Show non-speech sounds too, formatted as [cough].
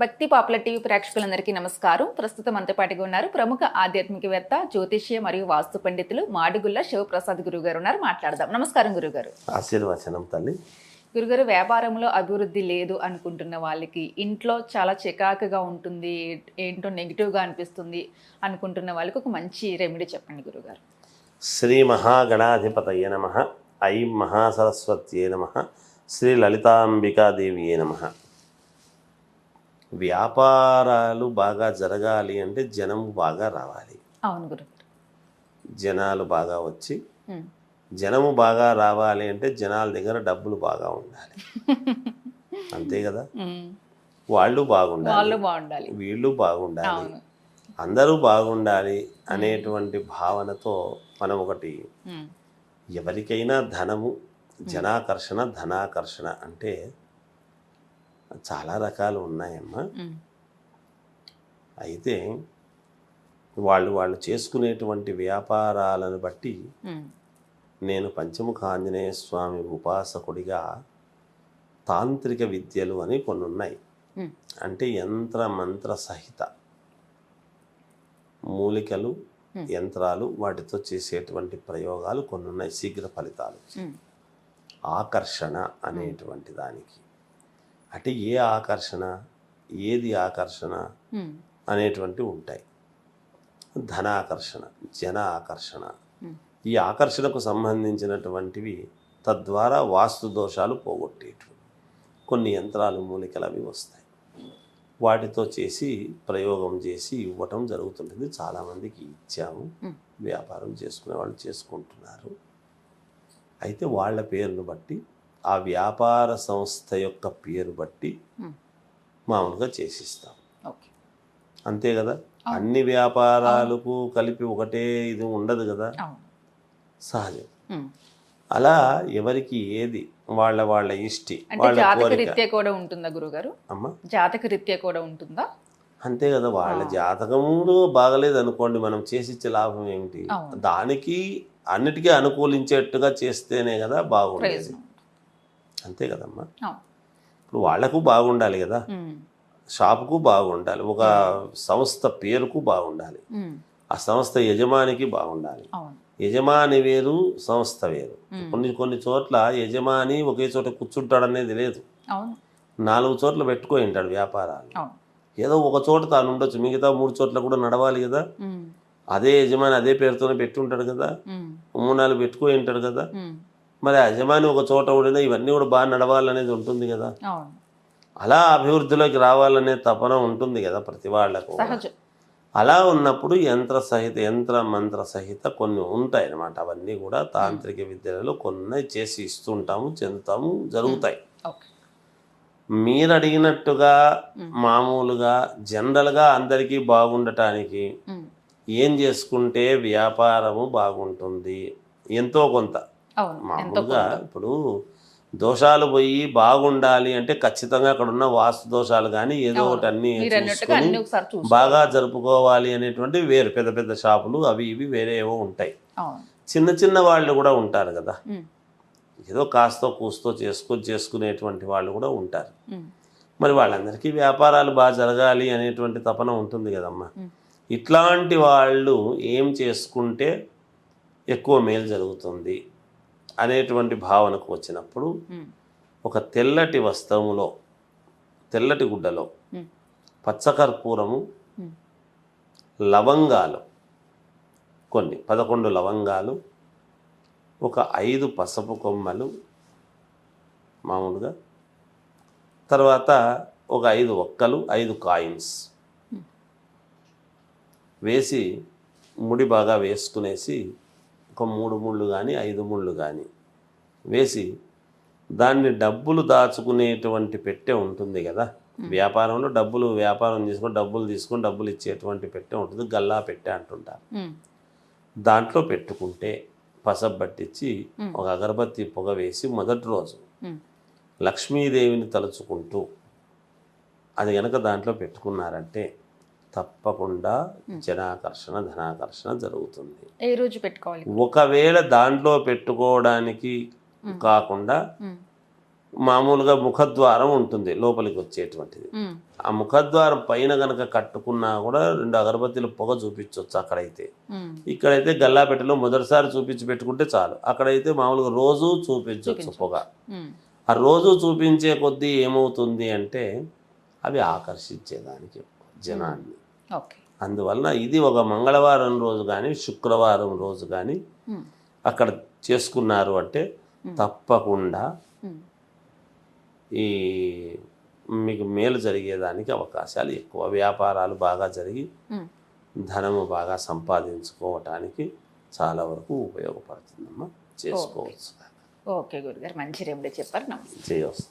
భక్తి popular TV ప్రేక్షకులందరికీ నమస్కారం. ప్రస్తుతం మనతో పాటుగా ఉన్నారు ప్రముఖ ఆధ్యాత్మికవేత్త జ్యోతిష్య మరియు వాస్తు పండితులు మాడుగుల్ల శివప్రసాద్ గురువు గారు ఉన్నారు. మాట్లాడదాం. నమస్కారం గురుగారు ఆశీర్వచనం తల్లి. గురుగారు వ్యాపారంలో అభివృద్ధి లేదు అనుకుంటున్న వాళ్ళకి ఇంట్లో చాలా చికాకుగా ఉంటుంది ఏంటో నెగిటివ్గా అనిపిస్తుంది అనుకుంటున్న వాళ్ళకి ఒక మంచి రెమెడీ చెప్పండి గురుగారు శ్రీ మహాగణాధిపతయ నమ ఐం మహాసరస్వత్యే నమ శ్రీ లలితాంబికాదేవియే నమ. వ్యాపారాలు బాగా జరగాలి అంటే జనం బాగా రావాలి. అవును జనాలు బాగా వచ్చి. జనము బాగా రావాలి అంటే జనాల దగ్గర డబ్బులు బాగా ఉండాలి. [laughs] అంతే కదా. వాళ్ళు బాగుండాలి. వాళ్ళు బాగుండాలి. వీళ్ళు బాగుండాలి. అవును. అందరూ బాగుండాలి అనేటువంటి భావనతో మనం ఒకటి. ఎవరికైనా ధనము జనాకర్షణ ధనాకర్షణ అంటే చాలా రకాలు ఉన్నాయమ్మా. అయితే వాళ్ళు వాళ్ళు చేసుకునేటువంటి వ్యాపారాలను బట్టి. నేను పంచముఖ ఆంజనేయ స్వామి ఉపాసకుడిగా తాంత్రిక విద్యలు అని కొన్ని ఉన్నాయి. అంటే యంత్ర మంత్ర సహిత మూలికలు. యంత్రాలు వాటితో చేసేటువంటి ప్రయోగాలు కొన్ని ఉన్నాయి శీఘ్ర ఫలితాలు. ఆకర్షణ అనేటువంటి దానికి అంటే ఏ ఆకర్షణ ఏది ఆకర్షణ. అనేటువంటి ఉంటాయి ధనాకర్షణ జన ఆకర్షణ. ఈ ఆకర్షణకు సంబంధించినటువంటివి తద్వారా వాస్తు దోషాలు పోగొట్టేటివి కొన్ని యంత్రాలు మూలికలు అవి వస్తాయి వాటితో చేసి ప్రయోగం చేసి ఇవ్వటం జరుగుతుంటుంది చాలామందికి ఇచ్చాము. వ్యాపారం చేసుకునే వాళ్ళు చేసుకుంటున్నారు అయితే వాళ్ళ పేరును బట్టి ఆ వ్యాపార సంస్థ యొక్క పేరు బట్టి ఉమ్. మామూలుగా చేసిస్తాం. ఓకే. అంతే కదా? అన్ని వ్యాపారాలకు కలిపి ఒకటే ఇది ఉండదు కదా? సహజం. ఉమ్. అలా ఎవరికి ఏది? వాళ్ళ వాళ్ళ ఇష్టి వాళ్ళ రీత్యా కూడా ఉంటుందా గురుగారు? అమ్మ? జాతక రీత్యా కూడా ఉంటుందా? అంతే కదా వాళ్ళ జాతకములు బాగలేదు అనుకోండి మనం చేసిచ్చే లాభం ఏమిటి. దానికి అన్నిటికీ అనుకూలించేట్టుగా చేస్తేనే కదా ప్రయోజనం. అంతే కదమ్మా. ఇప్పుడు వాళ్ళకు బాగుండాలి కదా. షాపుకు బాగుండాలి. ఒక సంస్థ పేరుకు బాగుండాలి. ఆ సంస్థ యజమానికి బాగుండాలి. యజమాని వేరు సంస్థ వేరు. కొన్ని కొన్ని చోట్ల యజమాని ఒకే చోట కూర్చుంటాడనేది లేదు నాలుగు చోట్ల పెట్టుకొని ఉంటాడు వ్యాపారాలు. ఏదో ఒక చోట తాను ఉండొచ్చు. మిగతా మూడు చోట్ల కూడా నడవాలి కదా. అదే యజమాని అదే పేరుతోనే పెట్టి ఉంటాడు కదా. మూడు నాలుగు పెట్టుకొని ఉంటాడు కదా. మరి యజమాని ఒక చోట ఉండినా ఇవన్నీ కూడా బాగా నడవాలనేది ఉంటుంది కదా. అలా అభివృద్ధిలోకి రావాలనే తపన ఉంటుంది కదా ప్రతి సహజం. అలా ఉన్నప్పుడు యంత్ర సహిత యంత్ర మంత్ర సహిత కొన్ని ఉంటాయి అన్నమాట. అవన్నీ కూడా తాంత్రిక విద్యలలో కొన్ని చేసి ఇస్తుంటాము చెందుతాము జరుగుతాయి. మీరు అడిగినట్టుగా మ్మ్. మామూలుగా జనరల్గా అందరికీ బాగుండటానికి. ఏం చేసుకుంటే వ్యాపారము బాగుంటుంది? ఎంతో కొంత. మామూలుగా. ఇప్పుడు దోషాలు పోయి బాగుండాలి అంటే ఖచ్చితంగా అక్కడ ఉన్న వాస్తు దోషాలు కానీ ఏదో. ఒకటి అన్ని చూసుకొని బాగా జరుపుకోవాలి అనేటువంటి వేరు పెద్ద పెద్ద షాపులు అవి ఇవి వేరే ఏవో ఉంటాయి చిన్న చిన్న వాళ్ళు కూడా ఉంటారు కదా. ఏదో కాస్తో కూస్తో చేసుకొని చేసుకునేటువంటి వాళ్ళు కూడా ఉంటారు. మరి వాళ్ళందరికీ వ్యాపారాలు బాగా జరగాలి అనేటువంటి తపన ఉంటుంది కదమ్మా. ఇట్లాంటి వాళ్ళు ఏం చేసుకుంటే ఎక్కువ మేలు జరుగుతుంది అనేటువంటి భావనకు వచ్చినప్పుడు. ఒక తెల్లటి వస్త్రములో తెల్లటి గుడ్డలో. పచ్చకర్పూరము. లవంగాలు కొన్ని పదకొండు లవంగాలు ఒక ఐదు పసుపు కొమ్మలు మామూలుగా తర్వాత ఒక ఐదు ఒక్కలు ఐదు కాయిన్స్ వేసి ముడి బాగా వేసుకునేసి ఒక మూడు ముళ్ళు కానీ ఐదు ముళ్ళు కానీ వేసి దాన్ని డబ్బులు దాచుకునేటువంటి పెట్టె ఉంటుంది కదా వ్యాపారంలో డబ్బులు వ్యాపారం చేసుకొని డబ్బులు తీసుకొని డబ్బులు ఇచ్చేటువంటి పెట్టె ఉంటుంది గల్లా పెట్టె అంటుంటారు. దాంట్లో పెట్టుకుంటే పసబ్ పట్టించి మ్మ్. ఒక అగరబత్తి పొగ వేసి మొదటి రోజు. లక్ష్మీదేవిని తలుచుకుంటూ అది గనక దాంట్లో పెట్టుకున్నారంటే తప్పకుండా జనాకర్షణ ధనాకర్షణ జరుగుతుంది. ఏ రోజు పెట్టుకోవాలి? ఒకవేళ దాంట్లో పెట్టుకోవడానికి కాకుండా. మామూలుగా ముఖద్వారం ఉంటుంది లోపలికి వచ్చేటువంటిది. ఆ ముఖద్వారం పైన కనుక కట్టుకున్నా కూడా రెండు అగరబత్తీల పొగ చూపించవచ్చు అక్కడైతే. ఇక్కడైతే గల్లాపెట్టెలో మొదటిసారి చూపించి పెట్టుకుంటే చాలు. అక్కడైతే మామూలుగా రోజు చూపించవచ్చు పొగ. ఆ రోజు చూపించే కొద్దీ ఏమవుతుంది అంటే అవి ఆకర్షించేదానికి జనాన్ని. ఓకే. అందువలన ఇది ఒక మంగళవారం రోజు కానీ శుక్రవారం రోజు కానీ అక్కడ చేసుకున్నారు అంటే తప్పకుండా ఈ మీకు మేలు జరిగేదానికి అవకాశాలు ఎక్కువ. వ్యాపారాలు బాగా జరిగి. ధనము బాగా సంపాదించుకోవటానికి చాలా వరకు ఉపయోగపడుతుందమ్మా. చేసుకోవచ్చు. ఓకే గురుగారు మంచి రెమెడీ చెప్పారు. నమస్తే. చేయవచ్చు